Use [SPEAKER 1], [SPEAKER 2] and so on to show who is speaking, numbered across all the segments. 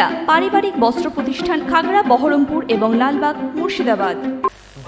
[SPEAKER 1] সুনিতা পারিবারিক বস্ত্র প্রতিষ্ঠান খাগড়া, বহরমপুর এবং লালবাগ, মুর্শিদাবাদ।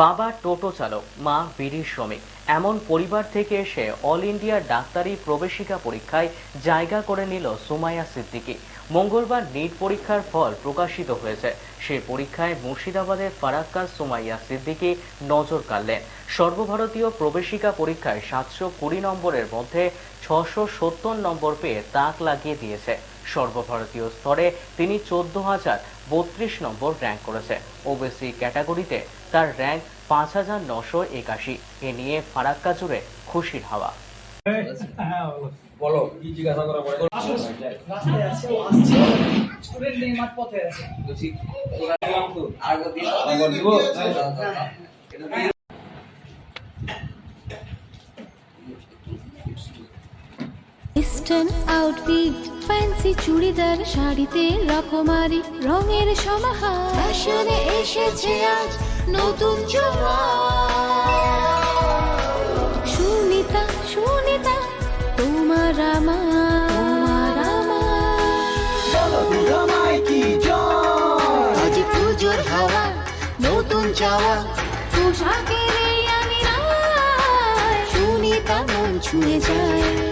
[SPEAKER 2] বাবা টোটো চালক, মা বিড়ির শ্রমিক। এমন পরিবার থেকে এসে অল ইন্ডিয়া ডাক্তারি প্রবেশিকা পরীক্ষায় জায়গা করে নিল সুমাইয়া সিদ্দিকী। মঙ্গলবার নিট পরীক্ষার ফল প্রকাশিত হয়েছে। সেই পরীক্ষায় মুর্শিদাবাদের ফারাক্কা সুমাইয়া সিদ্দিকি নজর কাড়লেন। সর্বভারতীয় প্রবেশিকা পরীক্ষায় সাতশো কুড়ি নম্বরের মধ্যে ছশো সত্তর নম্বর পেয়ে তাক লাগিয়ে দিয়েছে। সর্বভারতীয় স্তরে তিনি চোদ্দ হাজার বত্রিশ নম্বর র্যাঙ্ক করেছে। ওবিসি ক্যাটাগরিতে তার র্যাঙ্ক পাঁচ হাজার নশো একাশি। এ নিয়ে ফারাক্কা জুড়ে খুশির হাওয়া।
[SPEAKER 3] বলো কি জিজ্ঞাসা করা পড়ে?
[SPEAKER 4] রাস্তায় আছে আসছে। স্টুডেন্ট নেই মাঠ পথে আছে।
[SPEAKER 3] বলছি ওরা দিলাম তো আর দিব আগর দিব এটা দিয়ে
[SPEAKER 5] ইস্টার্ন আউটফিট ফ্যান্সি চুড়িদার শাড়িতে রকমারি রঙের সমাহার। ফ্যাশনে এসেছে আজ নতুন সুনিতা সুনিতা তোমার আমার। আমার। আজ পুজোর হাওয়া নতুন চাওয়া। পোশাকের সুনিতা মন ছুঁয়ে যায়।